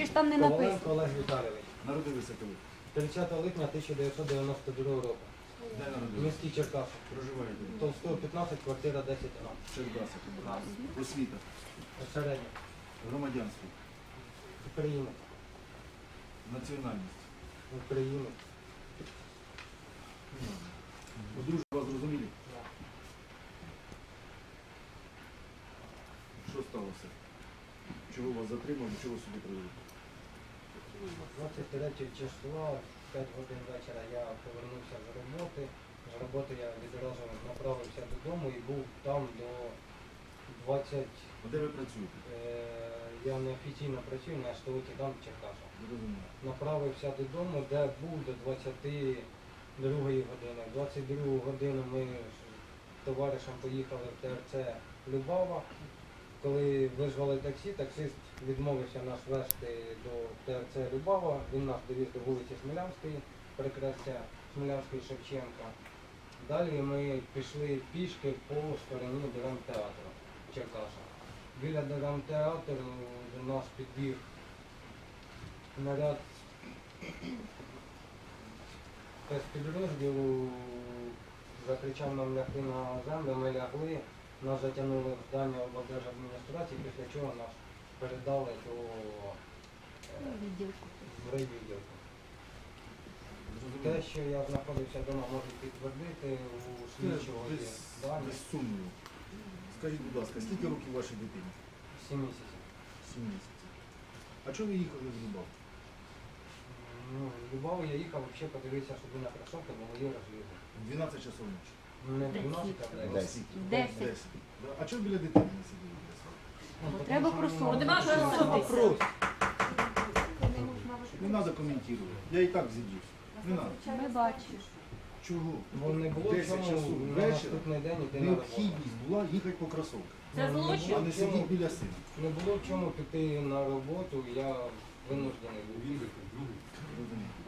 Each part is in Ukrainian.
Чи ж там не написано? Коваленко Олег Віталійович. Народилися коли? 30 липня 1992 року. Де В народилися? місті Черкаси. Проживаєте? Толстого 15, квартира 10А. Черкаси. Освіта. Середня. Громадянство. Україна. Національність. Україна. Одружба вас зрозуміли? Що сталося? Чого вас затримали, чого сюди привели? 23 числа, 5 годин вечора я повернувся з роботи. З роботи я відразу направився додому і був там до 20... А де ви працюєте? Е, я неофіційно працюю на в Черкасах. Зрозуміло. Направився додому, де був до 22 години. В 22 годину ми з товаришем поїхали в ТРЦ Любава. Коли визвали таксі, таксист відмовився нас вести до ТРЦ Любава. Він нас довіз до вулиці Смілянської, перекрестя Смілянської Шевченка. Далі ми пішли пішки по стороні драмтеатру в Черкасах. Біля драмтеатру до нас підбіг наряд спецпідрозділу, закричав нам лягти на землю, ми лягли, нас затягнули в здання облдержадміністрації, після чого нас передали до е, в райвідділку. Те, що я знаходився вдома, можу підтвердити у слідчого є дані без сумніву. Скажіть, будь ласка, скільки років вашій дитині? 7 місяців. Сім місяців. А чого ви їхали в Любав? Ну, в Любаву я їхав взагалі подивитися собі на кросовки, бо мої розлізли. В 12 часов ночі. Не 12, а в 10. Десять. Десять. Десять. Да? А чого біля дитини не сиділи? Ну, Треба просунути. Нема що просунути. Не треба коментувати. Я і так. Не треба. Ми бачимо. Чого? Бо не було 10 чому часов на наступний день іти на роботу. необхідність була їхати по кросовках, Це Ну, не злочин. було а не сидіти біля сина. Не було в чому піти на роботу, я винуждений був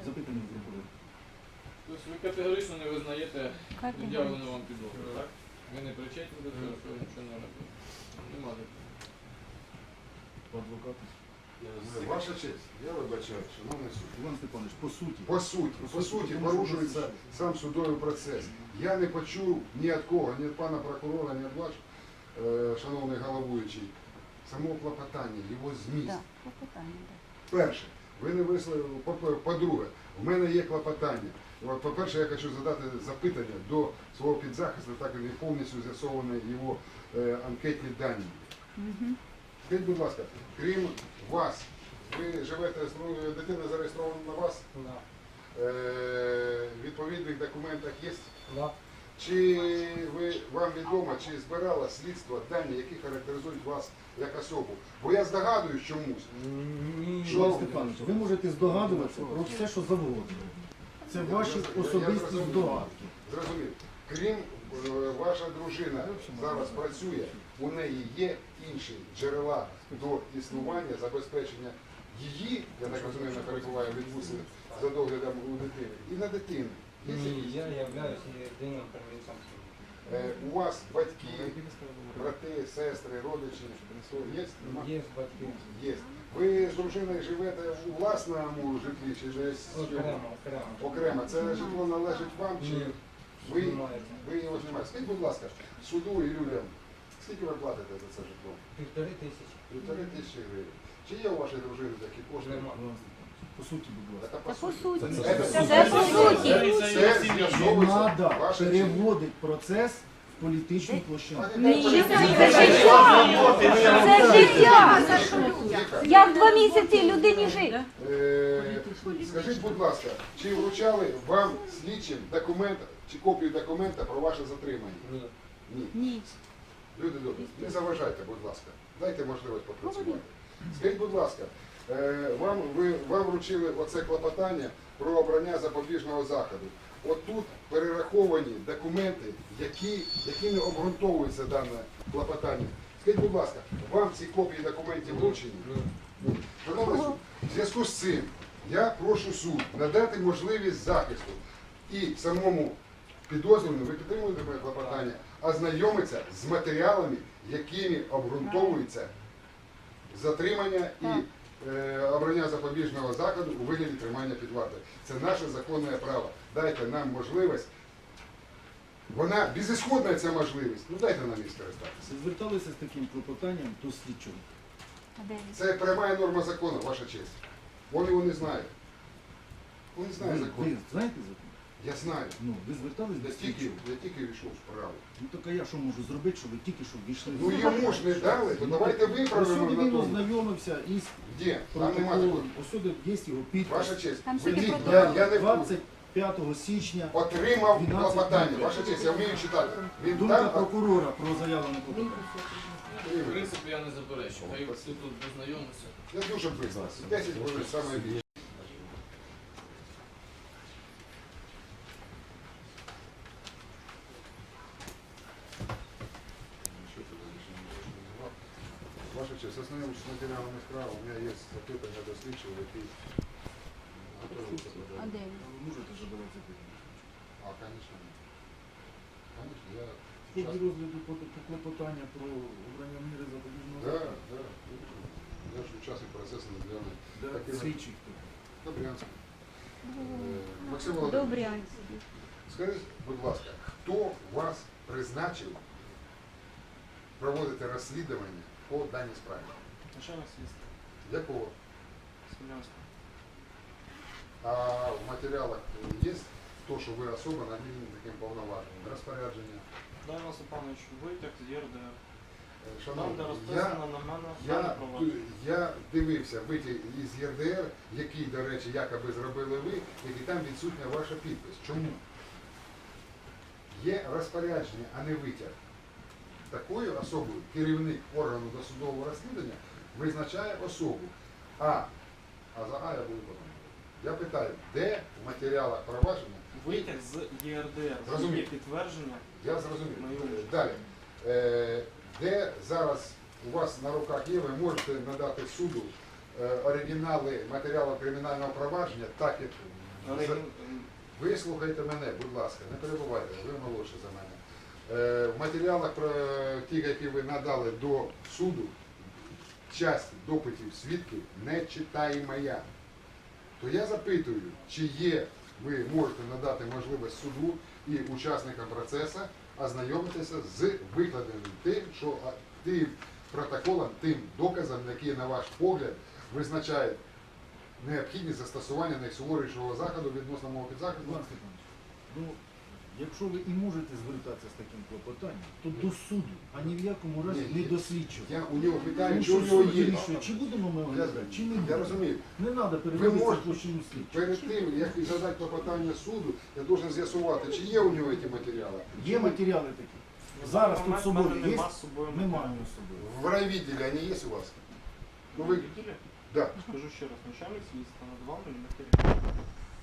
Запитання прокурора. Тобто ви категорично не визнаєте пред'явлену вам підозру, так? Ви не причетні до цього, що ви нічого не робили. Нема такого. По. Ваша честь, я вибачаю, шановний суд. Іван Степанович, по суті. По суті, по суті, порушується сам судовий процес. Я не почув ні від кого, ні від пана прокурора, ні від вас, е, шановний головуючий, самого клопотання, його зміст. Так, попитання, так. Перше, ви не висловили, по- по-друге, в мене є клопотання. От, По-перше, я хочу задати запитання до свого підзахисту, так і не повністю з'ясовані його е, анкетні дані. Мгм. Скажіть, будь ласка, крім вас, ви живете, ну, дитина зареєстрована на вас, Да. е, відповідних документах є? Да. Чи ви, вам відомо, чи збирало слідство дані, які характеризують вас як особу? Бо я здогадуюсь чомусь. Ні? Іван Степанович, ви можете здогадуватися про все, що завгодно. Це ваші особисті здогадки. Зрозумів. Крім е, ваша дружина зараз працює, у неї є інші джерела до існування, забезпечення її, я так розумію, не перебуває в відпустці за доглядом у дитини, і на дитину. Ні, я являюся єдиним примісом. Е, У вас батьки, брати, сестри, родичі, є? Є батьки. Є. Ви з дружиною живете у власному житлі чи десь Окремо, окремо. окремо? Це житло належить вам чи Ні. ви, ви його знімаєте? Скажіть, будь ласка, суду і людям, скільки ви платите за це житло? Півтори тисячі. Півтори тисячі гривень. Чи є у вашої дружини такі кошти? По суті, будь ласка. Та по суті. Це- Це це- по суті. Це ваша честь. процес в політичну площину. Ні, Це життя. Це життя. Як два місяці людині жити? Е, Скажіть, будь ласка, чи вручали вам слідчим документ чи копію документа про ваше затримання? Ні. Ні. Ні. Люди добрі, не заважайте, будь ласка. Дайте можливість попрацювати. Скажіть, будь ласка, е, вам, ви, вам вручили оце клопотання про обрання запобіжного заходу. От тут перераховані документи, які, якими обґрунтовується дане клопотання. Скажіть, будь ласка, вам ці копії документів вручені? Шановний суд, в зв'язку з цим я прошу суд надати можливість захисту і самому підозрюваному, ви підтримуєте моє клопотання, ознайомитися з матеріалами, якими обґрунтовується затримання і е, обрання обрання запобіжного заходу у вигляді тримання під вартою. Це наше законне право. Дайте нам можливість. Вона безісходна ця можливість. Ну дайте нам місце скористатися. Зверталися з таким клопотанням до слідчого. Це пряма норма закону, ваша честь. Вони його не знають. Вони знають закон. Ви знаєте закон? Я знаю. Ну, ви звертались до Я слідчого. я тільки війшов в справу. Ну так а я що можу зробити, що ви тільки що війшли? Ну йому ж не дали, то ну, давайте виправимо Осюди на він ознайомився із протоколом. Осюди є його підпис. Ваша честь, я, не буду. 20 5 січня. Отримав клопотання. Ваша честь, я вмію читати. Він Думка там, прокурора про заяву на клопотання. В принципі, я не заперечу. Хай всі тут познайомиться. Я дуже признався. 10 хвилин саме більше. Ваша честь, основним матеріалами справа, у мене є запитання до слідчого, який готовий А можете запитання. Звісно. Звісно, я ході розгляду по- по клопотання про обрання міри запобіжного Да, заходу. да. Я ж учасник процесу названий Да, Такий- Слідчий хто? Добрянський. Е, Максим Володимирович, скажіть, будь ласка, хто вас призначив проводити розслідування по даній справі? Начальник слідства. Якого? Смілянського. А в матеріалах є то, що ви особа наділені таким повноваженням, розпорядження? Дай Іван Степанович витяг з ЄРДР. Е, Там, Шановні, де я, розписано на мене я, провадження. я дивився витяг із ЄРДР, який, до речі, якоби зробили ви, який там відсутня ваша підпис. Чому? Є розпорядження, а не витяг. Такою особою керівник органу досудового розслідування визначає особу. А, а за А я буду потім. Я питаю, де в матеріалах провадження? Витяг з ЄРДР. Є підтвердження. Я зрозумів. Далі. Е, де зараз у вас на руках є, ви можете надати суду е, оригінали матеріалу кримінального провадження, так як Оригін- ви слухайте мене, будь ласка, не перебувайте, ви молодші за мене. Е, в матеріалах про ті, які ви надали до суду, часть допитів свідків не читаємо я. То я запитую, чи є, ви можете надати можливість суду і учасникам процесу ознайомитися з викладеним тим, що тим протоколом, тим доказом, який, на ваш погляд, визначає необхідність застосування найсуворішого заходу відносно мого Степанович, ну, якщо ви і можете звертатися з таким клопотанням, то до суду, а ні в якому разі Ні, не ні. до слідчого. Я у нього питаю, Тому що у що нього суд є. вирішує, чи будемо ми Я, оглядати, чи не я будемо. розумію. Не треба переводитися можете- площину слідчого. Перед тим, як задати клопотання суду, я должен з'ясувати, чи є у нього ці матеріали. Є матеріали такі. Зараз тут з собою є? Ми маємо з собою. В райвідділі вони є у вас? Ну, ви... Да. Скажу ще раз, начальник слідства надавав мені матеріал.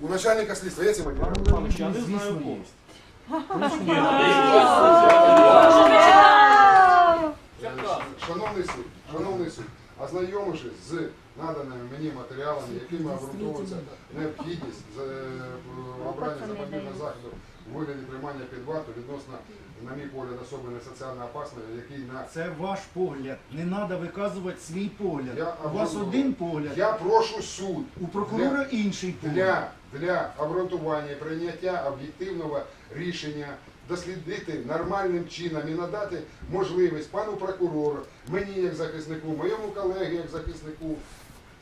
У начальника слідства є ці матеріали? Я не знаю Звісно, є. Е, Шановний суд, шановний суд, ознайомившись з наданими мені матеріалами, якими обґрунтовується необхідність за- е, обрання запобіжного заходу у вигляді тримання під варту відносно, на мій погляд, особи не соціально опасної, який на Це ваш погляд. Не треба виказувати свій погляд. Я У вас обґрунтовую. один погляд, я прошу суд у прокурора інший погляд. для, для обґрунтування і прийняття об'єктивного рішення дослідити нормальним чином і надати можливість пану прокурору, мені як захиснику, моєму колегі як захиснику,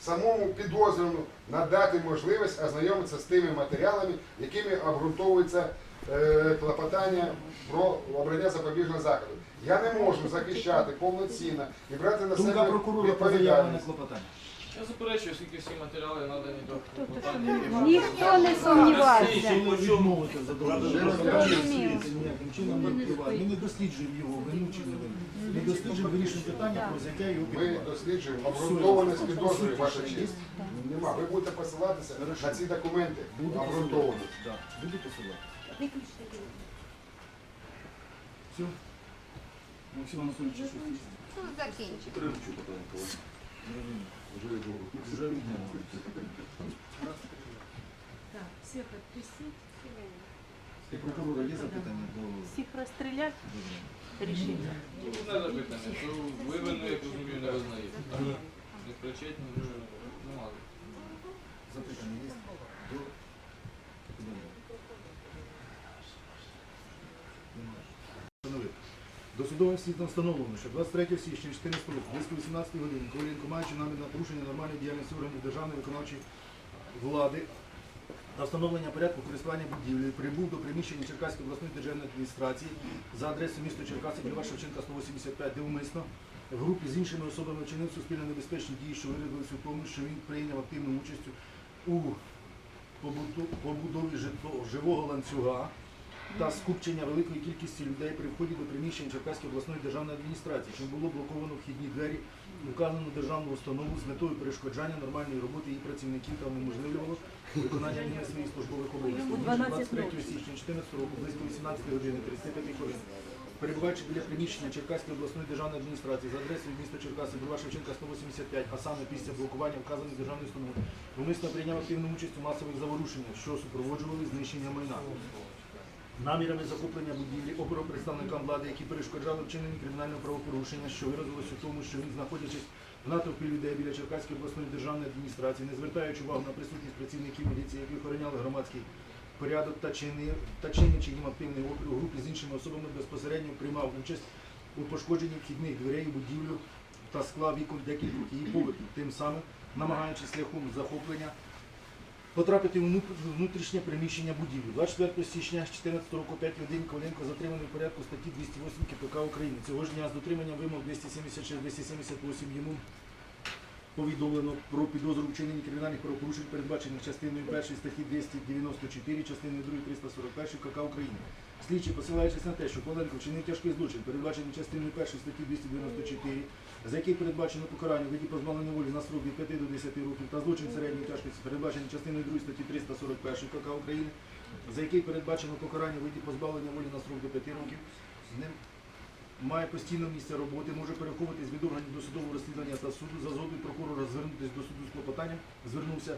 самому підозрюваному надати можливість ознайомитися з тими матеріалами, якими обґрунтовується е, клопотання про обрання запобіжного заходу. Я не можу захищати повноцінно і брати на себе відповідальність. Я заперечую, оскільки всі матеріали надані до клопотання. Ніхто не сумнівався. Якщо ви задоволення, ніяким чином не впливає. Ми не досліджуємо його вину чи не вину. Ми досліджуємо вирішуємо питання про взяття його Ми варту. досліджуємо обґрунтованість підозри, ваша честь. Нема. Ви будете посилатися на ці документи Буду обґрунтовані. посилатися. Да. Буду посилатися. Все? Максим Анатолійович, що хочете? Закінчимо. Зрозуміло. Вже відмовили. Так, всіх відпустіть. І прокурора є запитання до Всіх розстріляти рішення. Ну, Одне запитання, ви вину, як розумію, не визнаєте. так? Не причетні, ну, Досудовим слідом встановлено, що 23 січня 14 року, близько 18 години, Коваленко, маючи намір на порушення нормальної діяльності органів державної виконавчої влади та встановлення порядку користування будівлею, прибув до приміщення Черкаської обласної державної адміністрації за адресою міста Черкаси, Бульвар Шевченка, 185, де умисно в групі з іншими особами вчинив суспільно небезпечні дії, що виявилися в тому, що він прийняв активну участь у побудові живого ланцюга та скупчення великої кількості людей при вході до приміщення Черкаської обласної державної адміністрації, чим було блоковано вхідні двері в указану державну установу з метою перешкоджання нормальної роботи її працівників та унеможливлювало виконання ними своїх службових обов'язків. Йому Ніж 12 23 січня 2014 року, близько 18 години 35 хвилин, перебуваючи біля приміщення Черкаської обласної державної адміністрації за адресою міста Черкаси, Бульвар Шевченка 185, а саме після блокування вказаної державної установи, умисно прийняв активну участь у масових заворушеннях, що супроводжували знищення майна. Намірами захоплення будівлі обрав представникам влади, які перешкоджали вчиненню кримінального правопорушення, що виразилося в тому, що він, знаходячись в натовпі людей біля Черкаської обласної державної адміністрації, не звертаючи увагу на присутність працівників міліції, які охороняли громадський порядок та чинив та чинячи їм активний опір у групі з іншими особами безпосередньо приймав участь у пошкодженні вхідних дверей будівлю та скла вікон декількох її поверхів, тим самим намагаючись шляхом захоплення потрапити в внутрішнє приміщення будівлі. 24 січня 2014 року 5 годин Коваленко затриманий в порядку статті 208 КПК України. Цього ж дня з дотриманням вимог 276-278 йому повідомлено про підозру вчинення кримінальних правопорушень, передбачених частиною 1 статті 294, частиною 2 341 КК України. Слідчі, посилаючись на те, що Коваленко вчинив тяжкий злочин, передбачений частиною 1 статті 294, за який передбачено покарання в виді позбавлення волі на срок від 5 до 10 років, та злочин середньої тяжкості, передбачений частиною 2 статті 341 КК України, за який передбачено покарання в виді позбавлення волі на срок до 5 років, з ним має постійне місце роботи, може переховуватись від органів досудового розслідування та суду. За згодою прокурора звернутися до суду з клопотанням, звернувся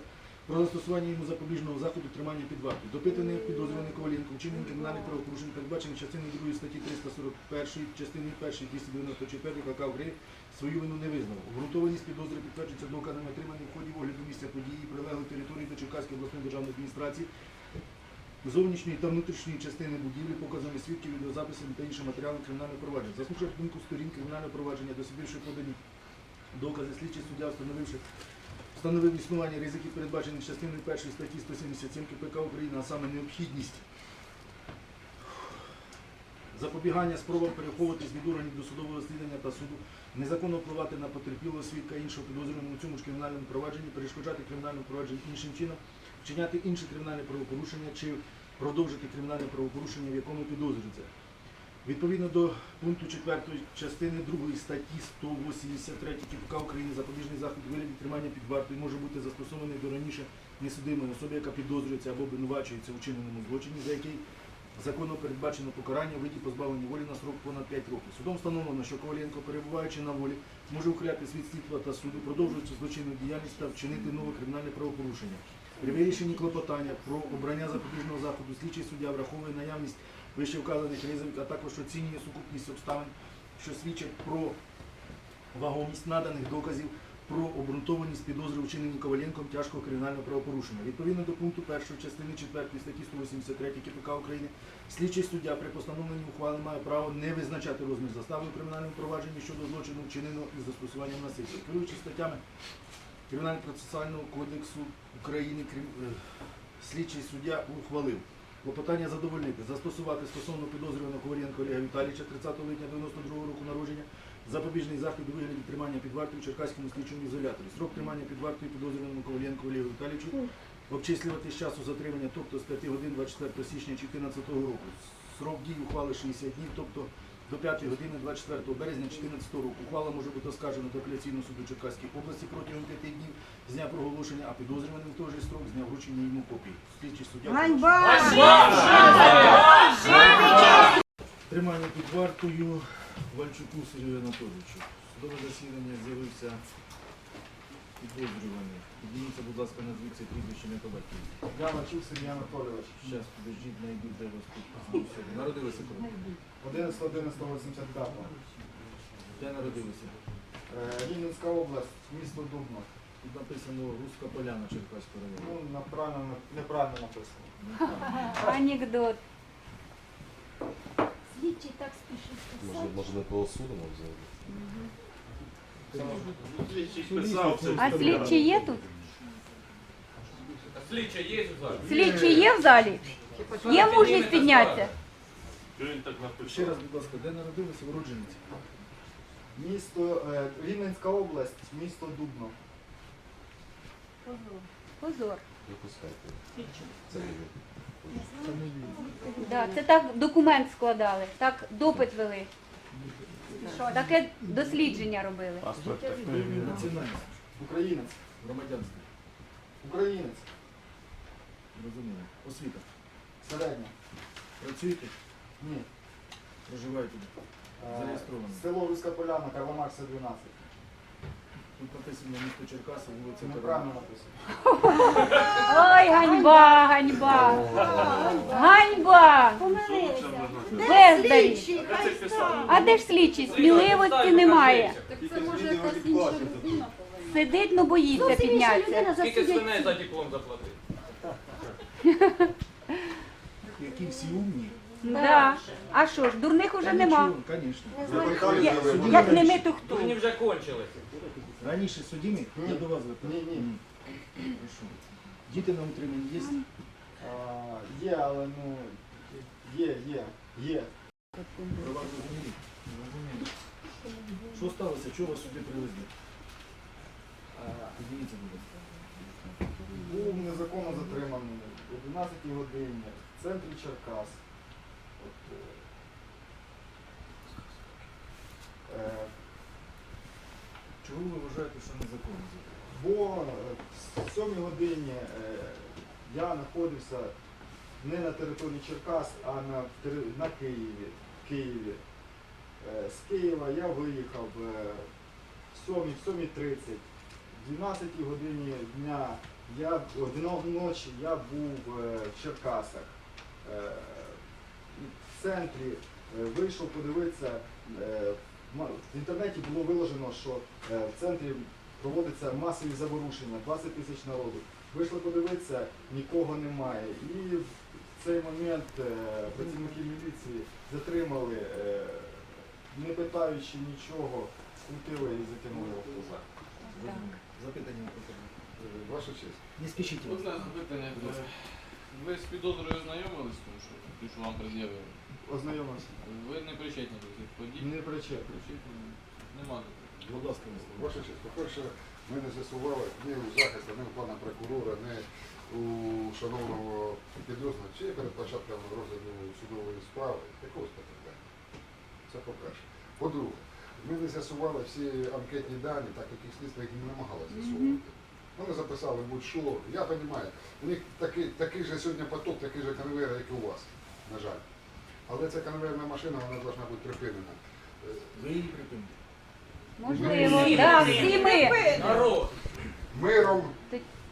про застосування йому запобіжного заходу тримання під вартою. Допитаний підозрюваний Коваленко вчинення кримінальних правопорушень, передбачених частиною 2 статті 341, частиною 1 294 КК України, свою вину не визнав. Обґрунтованість підозри підтверджується доказами отримані в ході огляду місця події, прилеглої території до Черкаської обласної державної адміністрації, зовнішньої та внутрішньої частини будівлі, показами свідків, відеозаписами та іншим матеріалом кримінального провадження. Заслухавши думку сторін кримінального провадження, досудивши подані докази, слідчий суддя, встановивши встановив існування ризиків, передбачених частиною 1 статті 177 КПК України, а саме необхідність запобігання спробам переховуватись від органів досудового розслідування та суду, незаконно впливати на потерпілого свідка іншого підозрюваного у цьому ж кримінальному провадженні, перешкоджати кримінальному провадженню іншим чином, вчиняти інше кримінальне правопорушення чи продовжити кримінальне правопорушення, в якому підозрюється. Відповідно до пункту 4 частини 2 статті 183 КПК України запобіжний захід у вигляді тримання під вартою може бути застосований до раніше несудимої особи, яка підозрюється або обвинувачується у чиненому злочині, за який законно передбачено покарання у виді позбавлення волі на срок понад 5 років. Судом встановлено, що Коваленко, перебуваючи на волі, може ухиляти від слідства та суду, продовжуючи злочинну діяльність та вчинити нове кримінальне правопорушення. При вирішенні клопотання про обрання запобіжного заходу слідчий суддя враховує наявність вище вказаних ризиків, а також оцінює сукупність обставин, що свідчать про вагомість наданих доказів про обґрунтованість підозри вчинені Коваленком тяжкого кримінального правопорушення. Відповідно до пункту 1 частини 4 статті 183 КПК України, слідчий суддя при постановленні ухвали має право не визначати розмір застави у кримінальному провадженні щодо злочину вчиненого із застосуванням насильства. Керуючись статтями Кримінально-процесуального кодексу України, крім- е, слідчий суддя ухвалив клопотання задовольнити, застосувати стосовно підозрюваного Коваленка Олега Віталійовича 30 липня 92 року народження запобіжний захід у вигляді тримання під вартою в Черкаському слідчому ізоляторі. Срок тримання під вартою підозрюваному Коваленку Олегу Віталійовичу обчислювати з часу затримання, тобто з 5 годин 24 січня 2014 року. Срок дій ухвали 60 днів, тобто до 5 години 24 березня 2014 року. Ухвала може бути оскаржена до апеляційного суду Черкаської області протягом 5 днів з дня проголошення, а підозрюваним в той же строк з дня вручення йому копії. Слідчий суддя. Ганьба! Тримання під вартою Вальчуку Сергію Анатолійовичу. Судове засідання з'явився підозрюваний. Підніміться, будь ласка, назвіться прізвище не по. Я Вачук Сергій Анатолійович. Зараз, підождіть, знайду, де вас тут. Народилися коли? 11 1185 Де народилися? Рівненська область, місто Дубно. Тут написано Руська Поляна Черкаського Ну, району. направлено, неправильно написано. Неправильно. Анекдот. Слідчий так спішить Може, писати. може не поосудимо взагалі? А слідчий є тут? Слідча є у залі? Слідчий є в залі? Є мужність піднятися? Ще раз, будь ласка, де народилися уродженці? Місто е, Рівненська область, місто Дубно. Позор. Да, це так документ складали, так допит вели. Таке дослідження робили. Національність, Українець. громадянство. Українець. Розумію. Освіта. Середня. Працюєте? Ні. Проживаєте? Е, Зареєстровано. Село Руська Поляна, Карла Маркса 12. Тут написано місто Черкаси, Це вулиця неправильно написано. Ой, ганьба, ганьба. Ганьба. Бездарі. А де ж слідчий? Сміливості немає. Це може якась інша людина. Сидить, ну боїться піднятися. Скільки свиней за диплом заплатив? Які всі умні. Да. А що ж, дурних уже нема. Звісно. Як, як не ми, то хто? Дурні вже кончились. Раніше судимі? Я до вас звертаюся. Ні, ні. Хорошо. Діти на утриманні є? А, Є, але ну. Є, є, є. Про вас зрозуміли? Що сталося? Чого вас сюди привезли? Підніміться, будь ласка. Був незаконно затриманий о 12 годині в центрі Черкас. От, е, е, Чого ви вважаєте, що незаконно? Бо е, в 7 годині е, я знаходився не на території Черкас, а на, на Києві. Києві. Е, З Києва я виїхав в 7, в 7.30. В 12 годині дня я, ночі я був в Черкасах. В центрі вийшов подивитися. В інтернеті було виложено, що е, в центрі проводяться масові заворушення, 20 тисяч народу. Вийшли подивитися, нікого немає. І в цей момент е, працівники міліції затримали, е, не питаючи нічого, скрутили і закинули в автобус. Запитання. Е, Ваша честь. Не спішіть. Одне запитання. Ви з підозрою ознайомились, тому що вам пред'явили? Ознайомився. Ви не причетні до цих подій? Не причетний. Причетні? Нема. Будь ласка. Ваша честь, по-перше, ми не з'ясували ні у захисту, ні у пана прокурора, ні у шановного підрозділу, чи перед початком розгляду судової справи якогось питання. Це по-перше. По-друге, ми не з'ясували всі анкетні дані, так як їх слідство їх не намагалося з'ясувати. Вони записали будь-що. Я розумію, у них такий, такий же сьогодні поток, такий же конвейер, як і у вас, на жаль. Але ця конвейерна машина, вона повинна бути припинена. Ви її припините. Можливо, да, всі ми. Народ! Миром,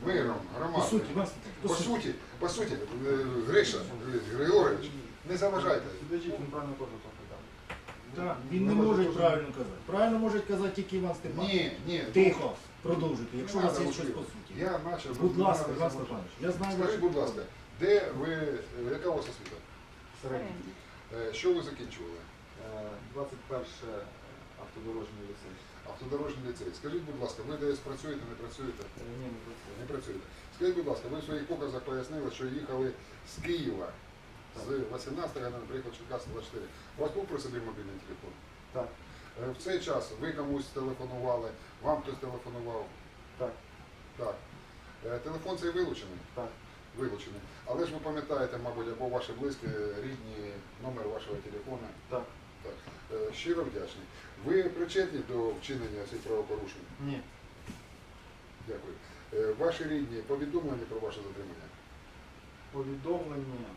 миром, По громадою. суті, вас По суті, по суті, е, Гриша Григорович, не заважайте. Підождіть, він правильно теж попитав. Так, він не може правильно казати. Правильно може казати тільки Іван Степанович. Ні, ні. Тихо, продовжуйте, якщо у вас є щось по суті. Я начав. Будь ласка, Іван. Степанович, я знаю Скажіть, будь ласка, де ви, е, яка у вас освіта? Е, Що ви закінчували? Е, 21 автодорожній ліцей. Автодорожній ліцей. Скажіть, будь ласка, ви десь працюєте, не працюєте? Е, Ні, не працює. Не працюєте. Скажіть, будь ласка, ви в своїх показах пояснили, що їхали з Києва з 18 го приїхав Черкас 24. У вас був при собі мобільний телефон? Так, Е, В цей час ви комусь телефонували, вам хтось телефонував? так, Так. Е, Телефон цей вилучений? так. Вилучений. Але ж ви пам'ятаєте, мабуть, або ваші близькі, рідні, номер вашого телефона. Так. Так. Е, Щиро вдячний. Ви причетні до вчинення цих правопорушень? Ні. Дякую. Е, Ваші рідні повідомлені про ваше затримання? Повідомлення.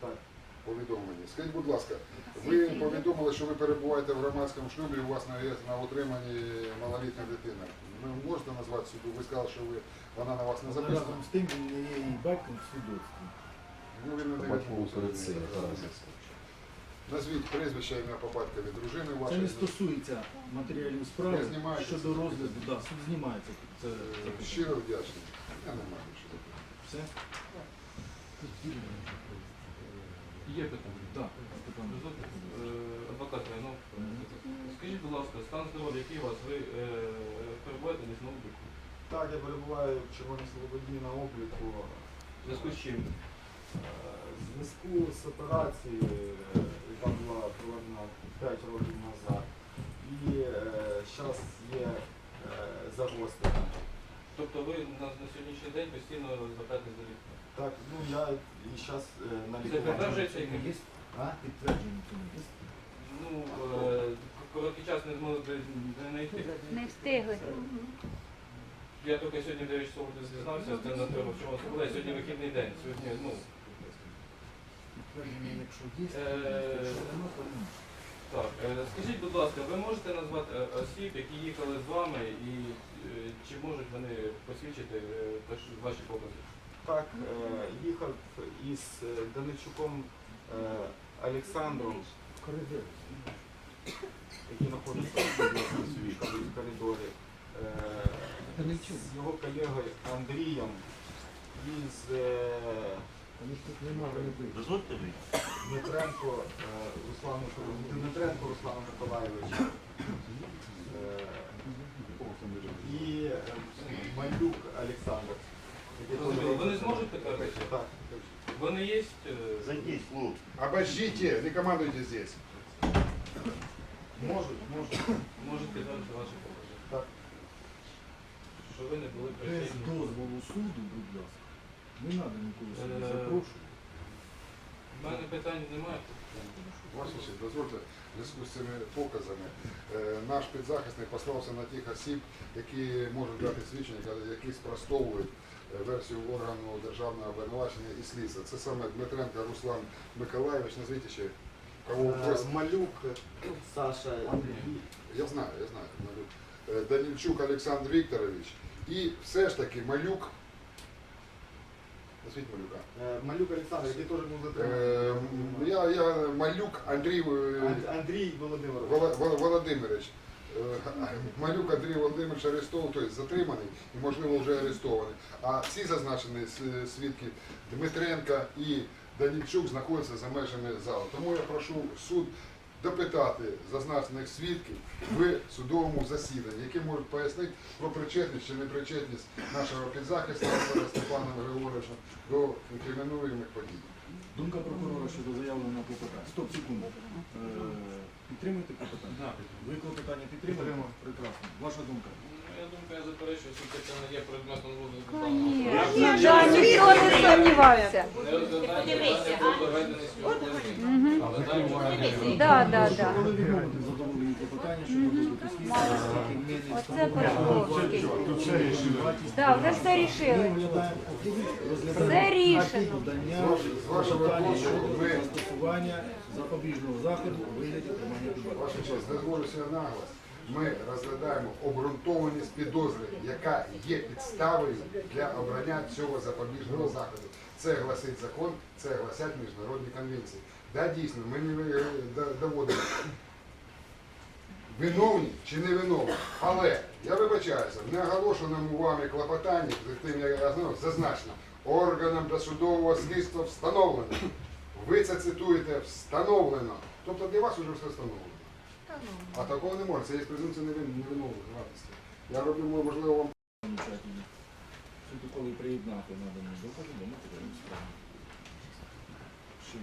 Так. Повідомлені. Скажіть, будь ласка, ви повідомили, що ви перебуваєте в громадському шлюбі, у вас на, на утриманні малолітня дитина. Ви можете назвати суду? Ви сказали, що ви, вона на вас не записана? разом з тим він не є її батьком в свідоцтві. Ну, він не Батько був дає перед цим. Назвіть прізвище, ім'я по батькові дружини Це вашої. не стосується матеріалів справи Не знімається. щодо розгляду. Да, суд знімається. Це запитання. Щиро вдячний. Я не маю нічого. Все? Є питання. Так, Дозвольте, е, Адвокат Райнов. Скажіть, будь ласка, стан здоров'я який у вас? Ви е, перебуваєте десь на обліку? Так, я перебуваю в Червоній Слободі на обліку. В зв'язку з чим? Е, В зв'язку з операцією, е, яка була проведена 5 років назад, і зараз є е, загострення. Тобто ви на, на сьогоднішній день постійно звертаєтесь до лікаря? Так, ну я і зараз на Це лікуванні. підтверджується якимось? А? Підтвердження є? Ну, е, короткий час не не знайти. Не встигли. Я тільки сьогодні в 9 часов дізнався, це на тому, що вас була. Сьогодні вихідний день. Сьогодні, ну, Е, так, е, скажіть, будь ласка, ви можете назвати е, осіб, які їхали з вами, і чи можуть вони посвідчити те, ваші покази? Так, їхав із Данильчуком е, Олександром, який знаходиться в коридорі, з його колегою Андрієм із е, Дмитренко е, Русланом Дмитренко Русланом Миколаєвичем е, і Малюк Олександр. Вони знаходиться- зможуть підтвердити? Так. Вони є? е, Обождите, не командуйте здесь. Можуть, можуть. Можуть підтвердити ваші. Що ви не були Без присутні? дозволу суду, будь ласка. Не треба нікого сюди Е, запрошувати. У мене питань немає. Ваша честь, дозвольте, в зв'язку з цими показами е, наш підзахисник послався на тих осіб, які можуть дати свідчення, які спростовують е, версію органу державного обвинувачення і слідства. Це саме Дмитренко Руслан Миколаєвич, назвіть ще кого Е. Малюк Саша Андрій. Я знаю, я знаю. Малюк. Е, Данільчук Олександр Вікторович. І все ж таки Малюк. Назвіть Малюка. Е, Малюк Олександр, який теж був Е, затриманий. я, я Малюк Андрій е, Андрій Володимирович. Вола- Володимирович. Е, Малюк Андрій Володимирович арестований, тобто затриманий і, можливо, вже арестований. А ці зазначені с- свідки Дмитренка і Данільчук знаходяться за межами залу. Тому я прошу суд допитати зазначених свідків в судовому засіданні, які можуть пояснити про причетність чи непричетність нашого підзахисника Степана Григоровича до інкримінуємих подій. Думка прокурора щодо заявленого клопотання. Стоп, секунду. Е, Підтримуєте клопотання? Ви клопотання підтримуєте? Прекрасно. Ваша думка? Моя думка, я заперечую, що це не є предметом розгляду Ні, даного да, ніхто не сумнівався. Питання вже Да, да, да. Коли відмовити в задоволенні клопотання, щоб робити слідство, оскільки ми не Оце Петровський. Да, вже все рішили. розглядаємо Все розглядаємо рішено. подання З вашого клопотання щодо ви- застосування запобіжного заходу у вигляді тримання під вартою. Ваша честь, дозволю себе наголос. Ми розглядаємо обґрунтованість підозри, яка є підставою для обрання цього запобіжного заходу. Це гласить закон, це гласять міжнародні конвенції. Да, дійсно, ми не е, доводимо виновні чи не виновні. Але я вибачаюся, в неоголошеному вами клопотанні, за тим я знаю, зазначено, органам досудового слідства встановлено. Ви це цитуєте встановлено. Тобто для вас вже все встановлено. А такого не може. Це є презумпція невин- невиновності. Я роблю, можливо, вам. Суду, коли приєднати надані докази до матеріалів справи. Ще.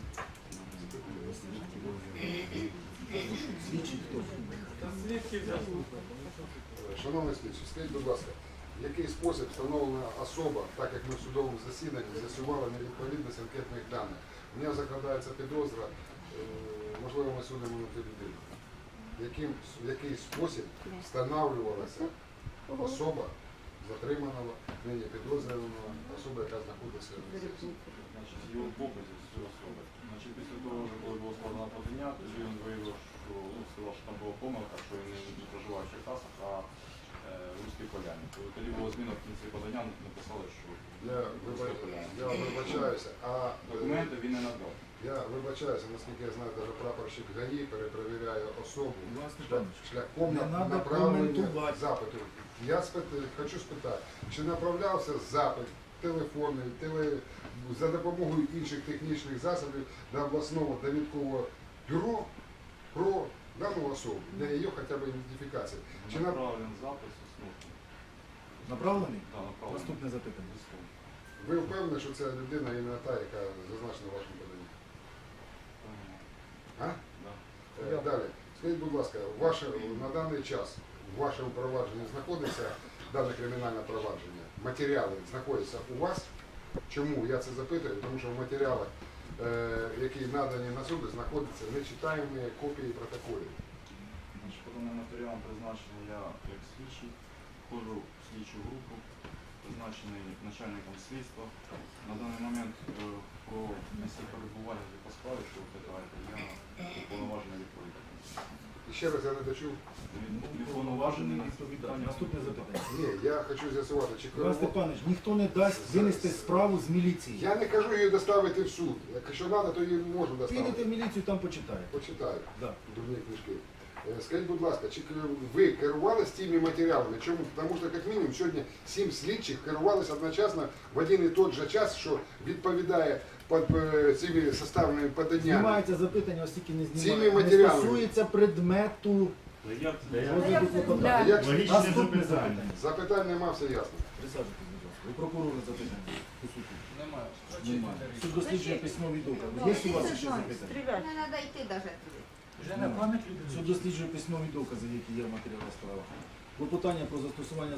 Свідчить? Шановний слідчий, скажіть, будь ласка, в який спосіб встановлена особа, так як ми в судовому засіданні з'ясували невідповідність анкетних даних. У мене закладається підозра, е, можливо, ми судимо на ту людину. Яким, в який спосіб встановлювалася особа затриманого, нині підозрюваного, особа, яка знаходиться в місці. Значить, його покази з цього особи. Значить, після того, вже коли було складено подання, тоді він виявив, що ну, сказав, що там була помилка, що він не проживає в Черкасах, а Поляні. То Тоді була зміна в кінці подання, написали, що Я, Руська виба- Поляна. я вибачаюся, а Документи він не надав. я вибачаюся, наскільки я знаю, навіть прапорщик ГАІ перепровіряє особу шляхом Не направлення запиту. Я спит- хочу спитати, чи направлявся запит телефони, теле, за допомогою інших технічних засобів до обласного довідкового бюро про дану особу, для її хоча б ідентифікації. Чи на Направлен запис уснути. Направлений? Да, направлений. Наступне запитання. ви впевнені, що це людина іменно та, яка зазначена в вашому поданні? А? Да. Е, Далі. Скажіть, будь ласка, ваше, на даний час в вашому провадженні знаходиться дане кримінальне провадження? Матеріали знаходяться у вас? Чому я це запитую? Тому що в матеріалах, які надані на суди, знаходяться нечитаємі копії протоколів. Значить, матеріалом призначений я як слідчий, входжу в слідчу групу, призначений начальником слідства. На даний момент е, про місце перебування по справі, що питаєте, я уповноважений відповідати. Ще раз я не дочув. Уповноважений відповідати. Наступне запитання. Ні, я хочу з'ясувати, чи Іван керував- Степанович, ніхто не дасть винести справу з міліції. Я не кажу її доставити в суд. Якщо треба, то її можу Підете в міліцію, там почитаєте. Почитаю. Да. дурні книжки. Е, Скажіть, будь ласка, чи кер- ви керувалися тими матеріалами? Чому? Тому що, як мінімум, сьогодні сім слідчих керувалися одночасно в один і той же час, що відповідає під е, цими составними поданнями. Знімається запитання, оскільки не Цими знімається. Не стосується предмету розгляду клопотання. Як Наступне запитання. запитань нема, все ясно. Присаджуйтесь, будь ласка. У прокурора запитання. По суті. Немає. Немає. Суд досліджує письмові докази. Є у вас ще запитання? Не треба йти навіть. Суд досліджує письмові докази, які є в матеріалах справи. Клопотання про застосування